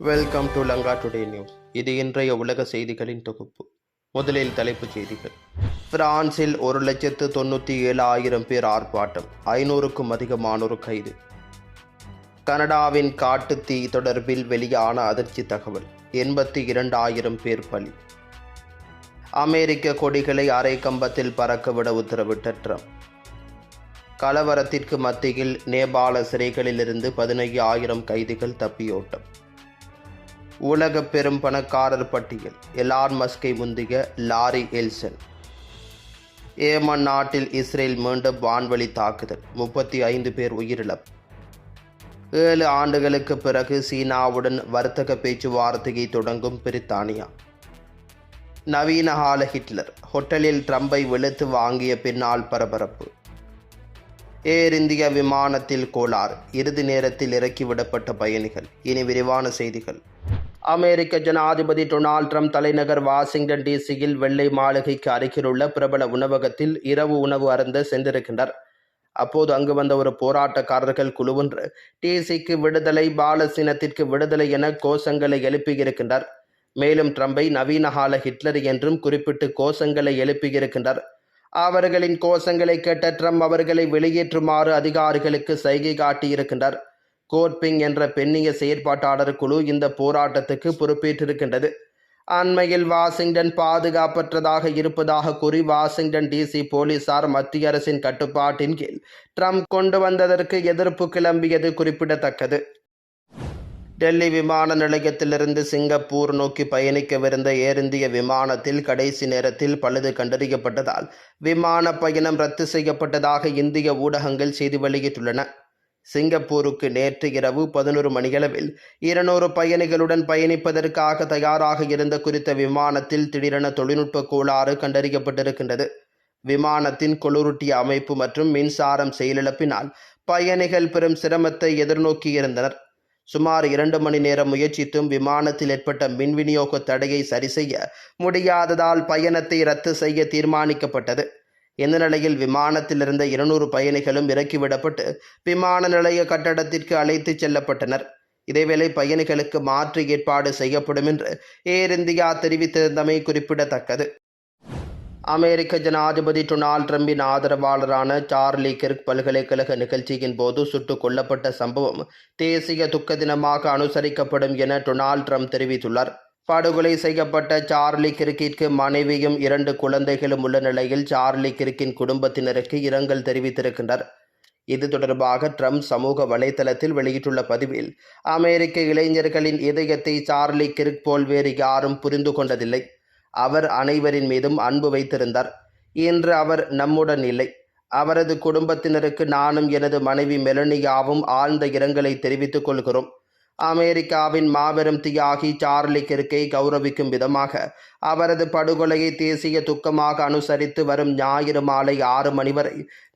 Welcome to Lanka today news இது இன்றைய உலக செய்திகளின் தொகுப்பு. முதலில் தலைப்புச் செய்திகள். பிரான்சில் ஒரு லட்சத்து தொண்ணூற்றி ஏழு ஆயிரம் பேர் ஆர்ப்பாட்டம். ஐநூறுக்கும் அதிகமானோர் கைது. கனடாவின் காட்டுத் தீ தொடர்பில் வெளியான அதிர்ச்சி தகவல். எண்பத்தி இரண்டாயிரம் பேர் பலி. அமெரிக்க கொடிகளை அரை கம்பத்தில் பறக்கவிட உத்தரவிட்ட ட்ரம்ப். கலவரத்திற்கு மத்தியில் நேபாள சிறைகளிலிருந்து பதினைந்து ஆயிரம் கைதிகள் தப்பியோட்டம். உலக பெரும் பணக்காரர் பட்டியல். எலான் மஸ்கை முந்திய லாரி எல்சன். ஏமன் நாட்டில் இஸ்ரேல் மீண்டும் வான்வழி தாக்குதல். முப்பத்தி ஐந்து பேர் உயிரிழப்பு. ஏழு ஆண்டுகளுக்கு பிறகு சீனாவுடன் வர்த்தக பேச்சுவார்த்தையை தொடங்கும் பிரித்தானியா. நவீன கால ஹிட்லர். ஹோட்டலில் ட்ரம்பை வெளுத்து வாங்கிய பின்னால் பரபரப்பு. ஏர் இந்தியா விமானத்தில் கோளாறு. இறுதி நேரத்தில் இறக்கிவிடப்பட்ட பயணிகள். இனி விரிவான செய்திகள். அமெரிக்க ஜனாதிபதி டொனால்ட் ட்ரம்ப் தலைநகர் வாஷிங்டன் டிசியில் வெள்ளை மாளிகைக்கு அருகிலுள்ள பிரபல உணவகத்தில் இரவு உணவு அருந்த சென்றிருக்கின்றனர் அப்போது அங்கு வந்த ஒரு போராட்டக்காரர்கள் குழுவொன்று டிசிக்கு விடுதலை பாலசீனத்திற்கு விடுதலை என கோஷங்களை எழுப்பியிருக்கின்றனர் மேலும் ட்ரம்பை நவீன கால ஹிட்லர் என்றும் குறிப்பிட்டு கோஷங்களை எழுப்பியிருக்கின்றனர் அவர்களின் கோஷங்களை கேட்ட ட்ரம்ப் அவர்களை வெளியேற்றுமாறு அதிகாரிகளுக்கு சைகை காட்டியிருக்கின்றார். கோட்பிங் என்ற பெண்ணிய செயற்பாட்டாளர் குழு இந்த போராட்டத்துக்கு பொறுப்பேற்றிருக்கின்றது. அண்மையில் வாஷிங்டன் பாதுகாப்பற்றதாக இருப்பதாக கூறி வாஷிங்டன் டிசி போலீசார் மத்திய அரசின் கட்டுப்பாட்டின் கீழ் ட்ரம்ப் கொண்டு வந்ததற்கு எதிர்ப்பு கிளம்பியது குறிப்பிடத்தக்கது. டெல்லி விமான நிலையத்திலிருந்து சிங்கப்பூர் நோக்கி பயணிக்கவிருந்த ஏர் இந்திய விமானத்தில் கடைசி நேரத்தில் பழுது கண்டறியப்பட்டதால் விமான பயணம் ரத்து செய்யப்பட்டதாக இந்திய ஊடகங்கள் செய்தி வெளியிட்டுள்ளன. சிங்கப்பூருக்கு நேற்று இரவு பதினொரு மணியளவில் இருநூறு பயணிகளுடன் பயணிப்பதற்காக தயாராக இருந்த குறித்த விமானத்தில் திடீரென தொழில்நுட்ப கோளாறு கண்டறியப்பட்டிருக்கின்றது. விமானத்தின் குளிரூட்டிய அமைப்பு மற்றும் மின்சாரம் செயலிழப்பினால் பயணிகள் பெரும் சிரமத்தை எதிர்நோக்கியிருந்தனர் சுமார் இரண்டு மணி நேரம் முயற்சித்தும் விமானத்தில் ஏற்பட்ட மின் விநியோக தடையை சரி செய்ய முடியாததால் பயணத்தை ரத்து செய்ய தீர்மானிக்கப்பட்டது. இந்த நிலையில் விமானத்தில் இருந்த இருநூறு பயணிகளும் இறக்கிவிடப்பட்டு விமான நிலைய கட்டடத்திற்கு அழைத்துச் செல்லப்பட்டனர். இதேவேளை பயணிகளுக்கு மாற்று ஏற்பாடு செய்யப்படும் என்று ஏர் இந்தியா தெரிவித்திருந்தமை குறிப்பிடத்தக்கது. அமெரிக்க ஜனாதிபதி டொனால்ட் ட்ரம்பின் ஆதரவாளரான சார்லி கிர்க் பல்கலைக்கழக நிகழ்ச்சியின் போது சுட்டுக் கொல்லப்பட்ட சம்பவம் தேசிய துக்க தினமாக அனுசரிக்கப்படும் என டொனால்ட் ட்ரம்ப் தெரிவித்துள்ளார். படுகொலை செய்யப்பட்ட சார்லி கிரிக்கிற்கு மனைவியும் இரண்டு குழந்தைகளும் உள்ள நிலையில் சார்லி கிர்க்கின் குடும்பத்தினருக்கு இரங்கல் தெரிவித்திருக்கின்றனர். இது தொடர்பாக ட்ரம்ப் சமூக வலைதளத்தில் வெளியிட்டுள்ள பதிவில் அமெரிக்க இளைஞர்களின் இதயத்தை சார்லி கிரிக் போல் வேறு யாரும் புரிந்து கொண்டதில்லை. அவர் அனைவரின் மீதும் அன்பு வைத்திருந்தார். இன்று அவர் நம்முடன் இல்லை. அவரது குடும்பத்தினருக்கு நானும் எனது மனைவி மெலனியாவும் ஆழ்ந்த இரங்கலை தெரிவித்துக் கொள்கிறோம். அமெரிக்காவின் மாபெரும் தியாகி சார்லி கிர்க்கை கௌரவிக்கும் விதமாக அவரது படுகொலையை தேசிய துக்கமாக அனுசரித்து வரும் ஞாயிறு மாலை ஆறு மணி வரை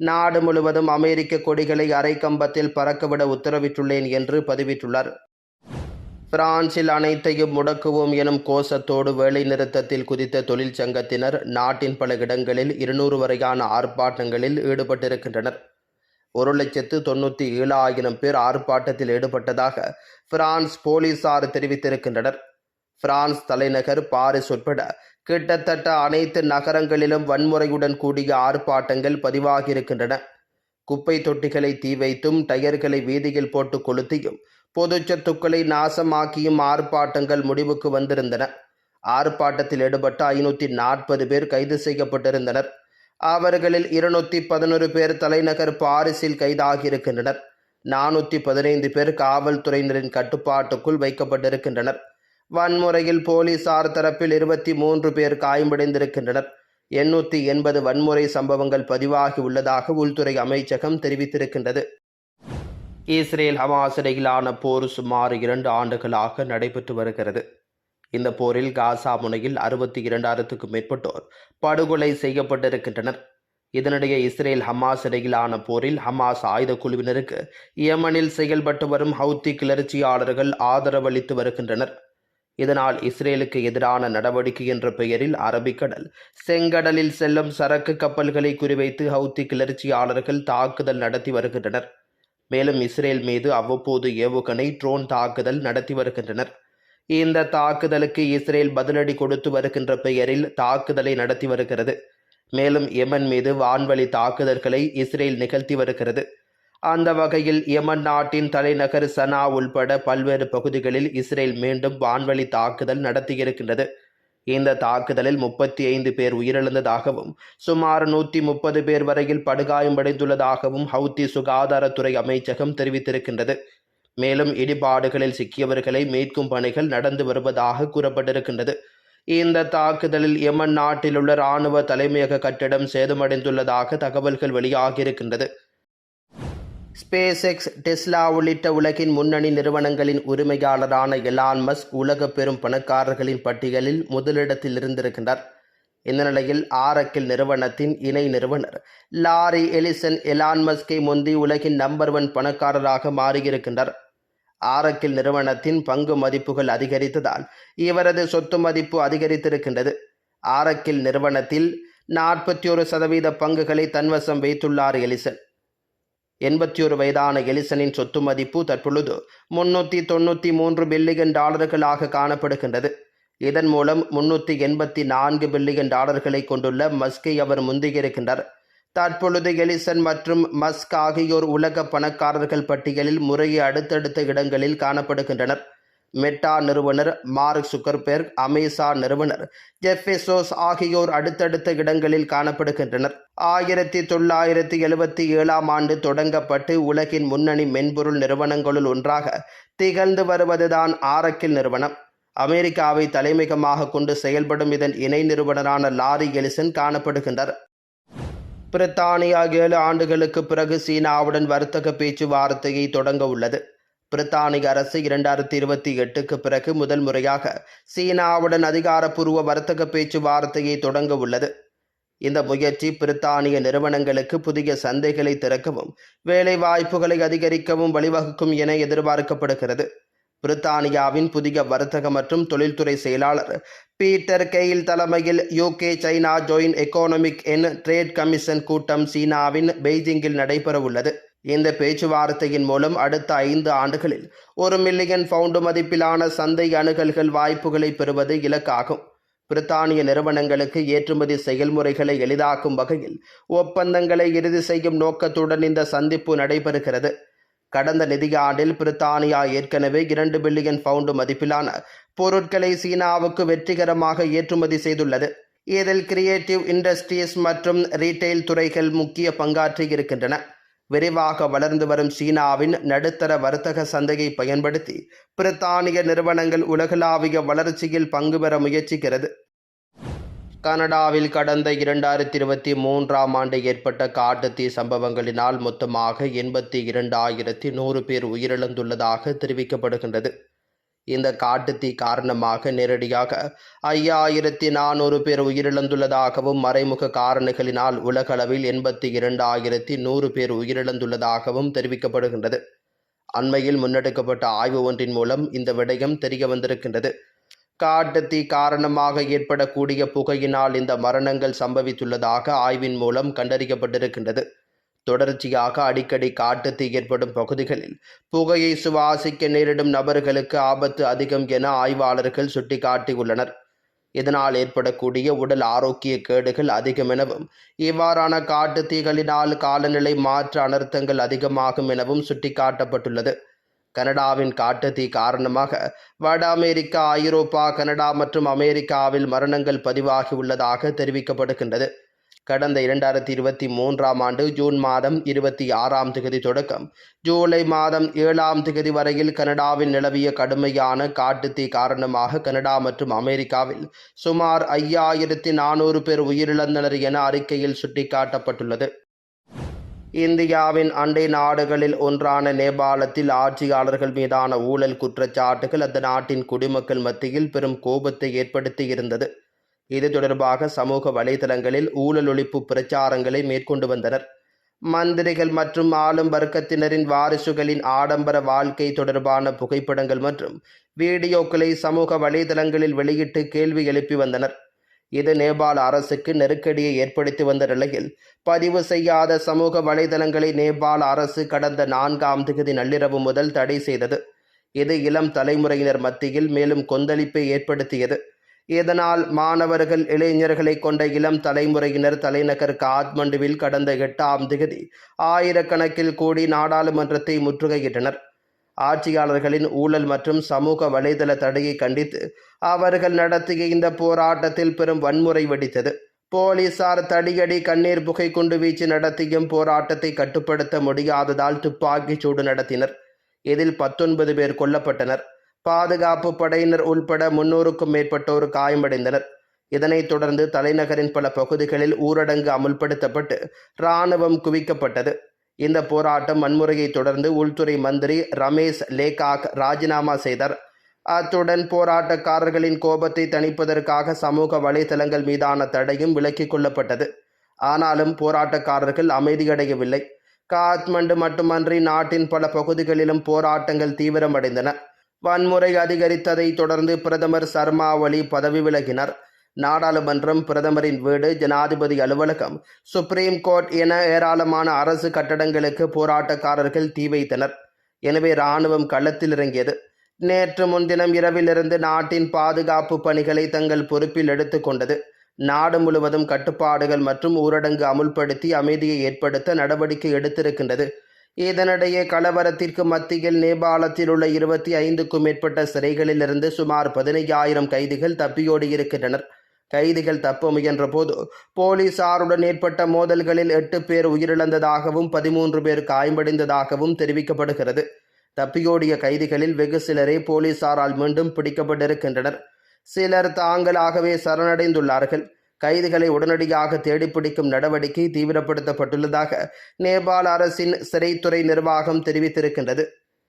நாடு முழுவதும் அமெரிக்க கொடிகளை அரை கம்பத்தில் பறக்கவிட உத்தரவிட்டுள்ளேன் என்று பதிவிட்டுள்ளார். பிரான்சில் அனைத்தையும் முடக்குவோம் எனும் கோஷத்தோடு வேலை நிறுத்தத்தில் குதித்த தொழிற்சங்கத்தினர் நாட்டின் பல இடங்களில் இருநூறு வரையான ஆர்ப்பாட்டங்களில் ஈடுபட்டிருக்கின்றனர். ஒரு லட்சத்து தொண்ணூற்றி ஏழாயிரம் பேர் ஆர்ப்பாட்டத்தில் ஈடுபட்டதாக பிரான்ஸ் போலீசார் தெரிவித்திருக்கின்றனர். பிரான்ஸ் தலைநகர் பாரிஸ் உட்பட கிட்டத்தட்ட அனைத்து நகரங்களிலும் வன்முறையுடன் கூடிய ஆர்ப்பாட்டங்கள் பதிவாகியிருக்கின்றன. குப்பை தொட்டிகளை தீ வைத்தும் டயர்களை வீதியில் போட்டு கொளுத்தியும் பொது சொத்துக்களை நாசமாக்கியும் ஆர்ப்பாட்டங்கள் முடிவுக்கு வந்திருந்தன. ஆர்ப்பாட்டத்தில் ஈடுபட்ட ஐநூற்றி நாற்பது பேர் கைது செய்யப்பட்டிருந்தனர். அவர்களில் இருநூற்றி பதினொரு பேர் தலைநகர் பாரிஸில் கைதாகியிருக்கின்றனர். நானூற்றி பதினைந்து பேர் காவல்துறையினரின் கட்டுப்பாட்டுக்குள் வைக்கப்பட்டிருக்கின்றனர். வன்முறையில் போலீசார் தரப்பில் இருபத்தி மூன்று பேர் காயமடைந்திருக்கின்றனர். எண்ணூற்றி எண்பது வன்முறை சம்பவங்கள் பதிவாகி உள்ளதாக உள்துறை அமைச்சகம் தெரிவித்திருக்கின்றது. இஸ்ரேல் ஹமாஸ் இடையிலான போர் சுமார் இரண்டு ஆண்டுகளாக நடைபெற்று வருகிறது. இந்த போரில் காசா முனையில் அறுபத்தி இரண்டாயிரத்துக்கும் மேற்பட்டோர் படுகொலை செய்யப்பட்டிருக்கின்றனர். இதனிடையே இஸ்ரேல் ஹமாஸ் இடையிலான போரில் ஹமாஸ் ஆயுத குழுவினருக்கு யமனில் செயல்பட்டு வரும் ஹவுத்தி கிளர்ச்சியாளர்கள் ஆதரவளித்து வருகின்றனர். இதனால் இஸ்ரேலுக்கு எதிரான நடவடிக்கை என்ற பெயரில் அரபிக்கடல் செங்கடலில் செல்லும் சரக்கு கப்பல்களை குறிவைத்து ஹவுத்தி கிளர்ச்சியாளர்கள் தாக்குதல் நடத்தி வருகின்றனர். மேலும் இஸ்ரேல் மீது அவ்வப்போது ஏவுகணை ட்ரோன் தாக்குதல் நடத்தி வருகின்றனர். இந்த தாக்குதலுக்கு இஸ்ரேல் பதிலடி கொடுத்து வருகின்ற பெயரில் தாக்குதலை நடத்தி வருகிறது. மேலும் யமன் மீது வான்வழி தாக்குதல்களை இஸ்ரேல் நிகழ்த்தி வருகிறது. அந்த வகையில் யமன் நாட்டின் தலைநகர் சனா உள்பட பல்வேறு பகுதிகளில் இஸ்ரேல் மீண்டும் வான்வழி தாக்குதல் நடத்தியிருக்கின்றது இந்த தாக்குதலில் முப்பத்தி ஐந்து பேர் உயிரிழந்ததாகவும் சுமார் நூற்றி முப்பது பேர் வரையில் படுகாயமடைந்துள்ளதாகவும் ஹவுத்தி சுகாதாரத்துறை அமைச்சகம் தெரிவித்திருக்கின்றது. மேலும் இடிபாடுகளில் சிக்கியவர்களை மீட்கும் பணிகள் நடந்து வருவதாக கூறப்பட்டிருக்கின்றது. இந்த தாக்குதலில் எமன் நாட்டில் உள்ள இராணுவ தலைமையக கட்டிடம் சேதமடைந்துள்ளதாக தகவல்கள் வெளியாகியிருக்கின்றது. ஸ்பேஸ் எக்ஸ் டெஸ்லா உள்ளிட்ட உலகின் முன்னணி நிறுவனங்களின் உரிமையாளரான எலான் மஸ்க் உலக பெரும் பணக்காரர்களின் பட்டியலில் முதலிடத்தில் இருந்திருக்கின்றார். இந்த நிலையில் ஆரக்கில் நிறுவனத்தின் இணை நிறுவனர் லாரி எலிசன் எலான் மஸ்கை முந்தி உலகின் நம்பர் ஒன் பணக்காரராக மாறியிருக்கின்றார். ஆரக்கில் நிறுவனத்தின் பங்கு மதிப்புகள் அதிகரித்ததால் இவரது சொத்து மதிப்பு அதிகரித்திருக்கின்றது. ஆரக்கில் நிறுவனத்தில் நாற்பத்தி ஒரு சதவீத பங்குகளை தன்வசம் வைத்துள்ளார் எலிசன். எண்பத்தி ஒரு வயதான எலிசனின் சொத்து மதிப்பு தற்பொழுது முன்னூற்றி தொண்ணூற்றி மூன்று பில்லியன் டாலர்களாக காணப்படுகின்றது. இதன் மூலம் முன்னூற்றி எண்பத்தி நான்கு பில்லியன் டாலர்களை கொண்டுள்ள மஸ்கை அவர் முந்தியிருக்கின்றார். தற்பொழுது எலிசன் மற்றும் மஸ்க் ஆகியோர் உலக பணக்காரர்கள் பட்டியலில் முறையே அடுத்தடுத்த இடங்களில் காணப்படுகின்றனர். மெட்டா நிறுவனர் மார்க் சுக்கர்பெர்க் அமேசான் நிறுவனர் ஜெஃபெசோஸ் ஆகியோர் அடுத்தடுத்த இடங்களில் காணப்படுகின்றனர். ஆயிரத்தி தொள்ளாயிரத்தி எழுபத்தி ஏழாம் ஆண்டு தொடங்கப்பட்டு உலகின் முன்னணி மென்பொருள் நிறுவனங்களுள் ஒன்றாக திகழ்ந்து வருவதுதான் ஆரக்கில் நிறுவனம். அமெரிக்காவை தலைமையகமாக கொண்டு செயல்படும் இதன் இணை நிறுவனரான லாரி எலிசன் காணப்படுகின்றார். பிரித்தானியா ஏழு ஆண்டுகளுக்கு பிறகு சீனாவுடன் வர்த்தக பேச்சுவார்த்தையை தொடங்க உள்ளது. பிரித்தானிய அரசு இரண்டாயிரத்தி இருபத்தி எட்டுக்கு பிறகு முதல் முறையாக சீனாவுடன் அதிகாரப்பூர்வ வர்த்தக பேச்சுவார்த்தையை தொடங்க உள்ளது. இந்த முயற்சி பிரித்தானிய நிறுவனங்களுக்கு புதிய சந்தைகளை திறக்கவும் வேலை வாய்ப்புகளை அதிகரிக்கவும் வழிவகுக்கும் என எதிர்பார்க்கப்படுகிறது. பிரித்தானியாவின் புதிய வர்த்தக மற்றும் தொழில்துறை செயலாளர் பீட்டர் கெயில் தலைமையில் UK China joint economic and trade commission கூட்டம் சீனாவின் பெய்ஜிங்கில் நடைபெறவுள்ளது. இந்த பேச்சுவார்த்தையின் மூலம் அடுத்த ஐந்து ஆண்டுகளில் ஒரு மில்லியன் பவுண்டு மதிப்பிலான சந்தை அணுகல்கள் வாய்ப்புகளை பெறுவது இலக்காகும். பிரித்தானிய நிறுவனங்களுக்கு ஏற்றுமதி செயல்முறைகளை எளிதாக்கும் வகையில் ஒப்பந்தங்களை இறுதி செய்யும் நோக்கத்துடன் இந்த சந்திப்பு நடைபெறுகிறது. கடந்த நிதியாண்டில் பிரித்தானியா ஏற்கனவே இரண்டு பில்லியன் பவுண்டு மதிப்பிலான பொருட்களை சீனாவுக்கு வெற்றிகரமாக ஏற்றுமதி செய்துள்ளது. இதில் கிரியேட்டிவ் இண்டஸ்ட்ரீஸ் மற்றும் ரீட்டைல் துறைகள் முக்கிய பங்காற்றி இருக்கின்றன. விரைவாக வளர்ந்து வரும் சீனாவின் நடுத்தர வர்த்தக சந்தையை பயன்படுத்தி பிரித்தானிய நிறுவனங்கள் உலகளாவிய வளர்ச்சியில் பங்கு பெற முயற்சிக்கிறது. கனடாவில் கடந்த இரண்டாயிரத்தி இருபத்தி மூன்றாம் ஆண்டு ஏற்பட்ட காட்டுத்தீ சம்பவங்களினால் மொத்தமாக எண்பத்தி இரண்டாயிரத்தி நூறு பேர் உயிரிழந்துள்ளதாக தெரிவிக்கப்படுகின்றது. இந்த காட்டுத்தீ காரணமாக நேரடியாக ஐயாயிரத்தி நானூறு பேர் உயிரிழந்துள்ளதாகவும் மறைமுக காரணிகளினால் உலகளவில் எண்பத்தி இரண்டாயிரத்தி நூறு பேர் உயிரிழந்துள்ளதாகவும் தெரிவிக்கப்படுகின்றது. அண்மையில் முன்னெடுக்கப்பட்ட ஆய்வு ஒன்றின் மூலம் இந்த விடயம் தெரிய வந்திருக்கின்றது காட்டுத்தீ காரணமாக ஏற்படக்கூடிய புகையினால் இந்த மரணங்கள் சம்பவித்துள்ளதாக ஆய்வின் மூலம் கண்டறியப்பட்டிருக்கின்றது. தொடர்ச்சியாக அடிக்கடி காட்டுத்தீ ஏற்படும் பகுதிகளில் புகையை சுவாசிக்க நேரிடும் நபர்களுக்கு ஆபத்து அதிகம் என ஆய்வாளர்கள் சுட்டிக்காட்டியுள்ளனர். இதனால் ஏற்படக்கூடிய உடல் ஆரோக்கிய கேடுகள் அதிகம் எனவும் இவ்வாறான காட்டுத்தீகளினால் காலநிலை மாற்ற அனர்த்தங்கள் அதிகமாகும் எனவும் சுட்டிக்காட்டப்பட்டுள்ளது. கனடாவின் காட்டுத்தீ காரணமாக வட அமெரிக்கா ஐரோப்பா கனடா மற்றும் அமெரிக்காவில் மரணங்கள் பதிவாகியுள்ளதாக தெரிவிக்கப்படுகின்றது. கடந்த இரண்டாயிரத்தி இருபத்தி மூன்றாம் ஆண்டு ஜூன் மாதம் இருபத்தி ஆறாம் திகதி தொடக்கம். ஜூலை மாதம் ஏழாம் திகதி வரையில் கனடாவில் நிலவிய கடுமையான காட்டுத்தீ காரணமாக கனடா மற்றும் அமெரிக்காவில் சுமார் ஐயாயிரத்தி நானூறு பேர் உயிரிழந்தனர் என அறிக்கையில் சுட்டிக்காட்டப்பட்டுள்ளது. இந்தியாவின் அண்டை நாடுகளில் ஒன்றான நேபாளத்தில் ஆட்சியாளர்கள் மீதான ஊழல் குற்றச்சாட்டுகள் அந்த நாட்டின் குடிமக்கள் மத்தியில் பெரும் கோபத்தை ஏற்படுத்தியிருந்தது. இது தொடர்பாக சமூக வலைதளங்களில் ஊழல் ஒழிப்பு பிரச்சாரங்களை மேற்கொண்டு வந்தனர். மந்திரிகள் மற்றும் ஆளும் வர்க்கத்தினரின் வாரிசுகளின் ஆடம்பர வாழ்க்கை தொடர்பான புகைப்படங்கள் மற்றும் வீடியோக்களை சமூக வலைதளங்களில் வெளியிட்டு கேள்வி எழுப்பி வந்தனர். இது நேபாள அரசுக்கு நெருக்கடியை ஏற்படுத்தி வந்த நிலையில் பதிவு செய்யாத சமூக வலைதளங்களை நேபாள அரசு கடந்த நான்காம் திகதி நள்ளிரவு முதல் தடை செய்தது. இது இளம் தலைமுறையினர் மத்தியில் மேலும் கொந்தளிப்பை ஏற்படுத்தியது. இதனால் மாணவர்கள் இளைஞர்களை கொண்ட இளம் தலைமுறையினர் தலைநகர் காத்மண்டுவில் கடந்த எட்டாம் திகதி ஆயிரக்கணக்கில் கூடி நாடாளுமன்றத்தை முற்றுகையிட்டனர். ஆட்சியாளர்களின் ஊழல் மற்றும் சமூக வலைதள தடையை கண்டித்து அவர்கள் நடத்திய இந்த போராட்டத்தில் பெரும் வன்முறை வெடித்தது. போலீசார் தடியடி கண்ணீர் புகை குண்டு வீச்சு நடத்தியும் போராட்டத்தை கட்டுப்படுத்த முடியாததால் துப்பாக்கிச் சூடு நடத்தினர். இதில் பத்தொன்பது பேர் கொல்லப்பட்டனர். பாதுகாப்பு படையினர் உள்பட முன்னூறுக்கும் மேற்பட்டோர் காயமடைந்தனர். இதனைத் தொடர்ந்து தலைநகரின் பல பகுதிகளில் ஊரடங்கு அமுல்படுத்தப்பட்டு இராணுவம் குவிக்கப்பட்டது. இந்த போராட்டம் வன்முறையை தொடர்ந்து உள்துறை மந்திரி ரமேஷ் லேகாக் ராஜினாமா செய்தார். அத்துடன் போராட்டக்காரர்களின் கோபத்தை தணிப்பதற்காக சமூக வலைதளங்கள் மீதான தடையும் விலக்கிக் கொள்ளப்பட்டது. ஆனாலும் போராட்டக்காரர்கள் அமைதியடையவில்லை. காத்மண்டு மட்டுமன்றி நாட்டின் பல பகுதிகளிலும் போராட்டங்கள் தீவிரமடைந்தன. வன்முறை அதிகரித்ததை தொடர்ந்து பிரதமர் சர்மா ஒலி பதவி விலகினார். நாடாளுமன்றம் பிரதமரின் வீடு ஜனாதிபதி அலுவலகம். சுப்ரீம் கோர்ட் என ஏராளமான அரசு கட்டடங்களுக்கு போராட்டக்காரர்கள் தீ வைத்தனர். எனவே இராணுவம் களத்தில் இறங்கியது. நேற்று முன்தினம் இரவிலிருந்து நாட்டின் பாதுகாப்பு பணிகளை தங்கள் பொறுப்பில் எடுத்துக்கொண்டது நாடு முழுவதும் கட்டுப்பாடுகள் மற்றும் ஊரடங்கு அமுல்படுத்தி அமைதியை ஏற்படுத்த நடவடிக்கை எடுத்திருக்கின்றது. இதனிடையே கலவரத்திற்கு மத்தியில் நேபாளத்தில் உள்ள இருபத்தி ஐந்துக்கும் மேற்பட்ட சிறைகளிலிருந்து சுமார் பதினைஞ்சாயிரம் கைதிகள் தப்பியோடி இருக்கின்றனர் கைதிகள் தப்ப முயன்றபோது போலீசாருடன் ஏற்பட்ட மோதல்களில் எட்டு பேர் உயிரிழந்ததாகவும் பதிமூன்று பேர் காயமடைந்ததாகவும் தெரிவிக்கப்படுகிறது. தப்பியோடிய கைதிகளில் வெகு சிலரே போலீசாரால் மீண்டும் பிடிக்கப்பட்டிருக்கின்றனர். சிலர் தாங்களாகவே சரணடைந்துள்ளார்கள். கைதிகளை உடனடியாக தேடிப்பிடிக்கும் நடவடிக்கை தீவிரப்படுத்தப்பட்டுள்ளதாக நேபாள அரசின் சிறைத்துறை நிர்வாகம் தெரிவித்திருக்கின்றது.